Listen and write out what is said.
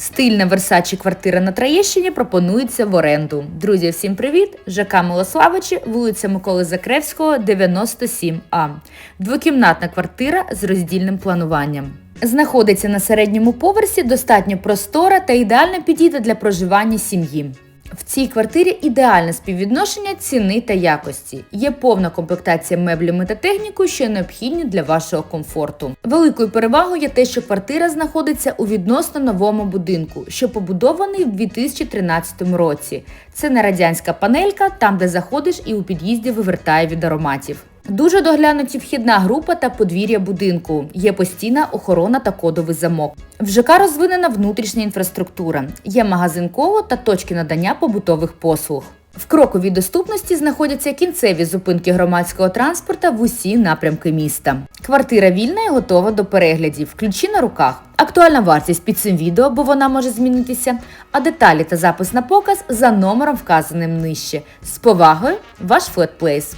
Стильна Версачі квартира на Троєщині пропонується в оренду. Друзі, всім привіт! ЖК Милославичі, вулиця Миколи Закревського, 97А. Двокімнатна квартира з роздільним плануванням. Знаходиться на середньому поверсі, достатньо простора та ідеально підійде для проживання сім'ї. В цій квартирі ідеальне співвідношення ціни та якості. Є повна комплектація меблями та технікою, що необхідні для вашого комфорту. Великою перевагою є те, що квартира знаходиться у відносно новому будинку, що побудований в 2013 році. Це не радянська панелька, там де заходиш і у під'їзді вивертає від ароматів. Дуже доглянуті вхідна група та подвір'я будинку. Є постійна охорона та кодовий замок. В ЖК розвинена внутрішня інфраструктура. Є магазин коло та точки надання побутових послуг. В кроковій доступності знаходяться кінцеві зупинки громадського транспорта в усі напрямки міста. Квартира вільна і готова до переглядів. Ключі на руках. Актуальна вартість під цим відео, бо вона може змінитися. А деталі та запис на показ за номером вказаним нижче. З повагою, ваш флетплейс.